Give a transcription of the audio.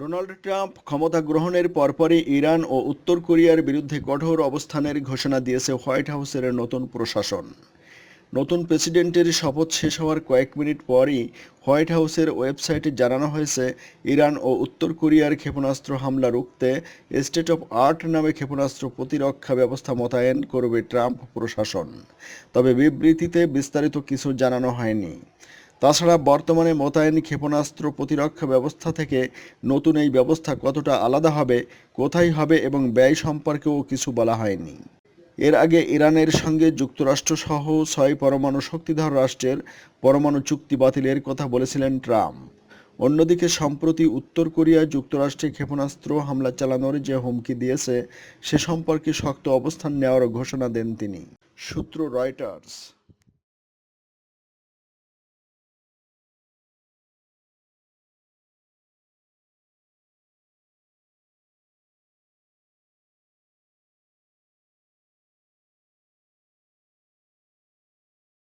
Donald Trump ক্ষমতা গ্রহণের পরপরই ইরান ও উত্তর কোরিয়ার বিরুদ্ধে কঠোর অবস্থানের ঘোষণা দিয়েছে হোয়াইট হাউসের নতুন প্রশাসন। নতুন প্রেসিডেন্টের শপথ শেষ হওয়ার কয়েক মিনিট পরই হোয়াইট হাউসের ওয়েবসাইটে জানানো হয়েছে, ইরান ও উত্তর কোরিয়ার ক্ষেপণাস্ত্র হামলা রুখতে স্টেট অফ আর্ট নামে ক্ষেপণাস্ত্র প্রতিরক্ষা ব্যবস্থা মোতায়েন করবে ট্রাম্প প্রশাসন। তবে বিবৃতিতে বিস্তারিত কিছু জানানো হয়নি। তাছাড়া বর্তমানে মোতায়েন ক্ষেপণাস্ত্র প্রতিরক্ষা ব্যবস্থা থেকে নতুন এই ব্যবস্থা কতটা আলাদা হবে, কোথায় হবে এবং ব্যয় সম্পর্কেও কিছু বলা হয়নি। এর আগে ইরানের সঙ্গে যুক্তরাষ্ট্রসহ ছয় পরমাণু শক্তিধর রাষ্ট্রের পরমাণু চুক্তি বাতিলের কথা বলেছিলেন ট্রাম্প। অন্যদিকে সম্প্রতি উত্তর কোরিয়া যুক্তরাষ্ট্রে ক্ষেপণাস্ত্র হামলা চালানোর যে হুমকি দিয়েছে, সে সম্পর্কে শক্ত অবস্থান নেওয়ার ঘোষণা দেন তিনি। সূত্র রয়টার্স।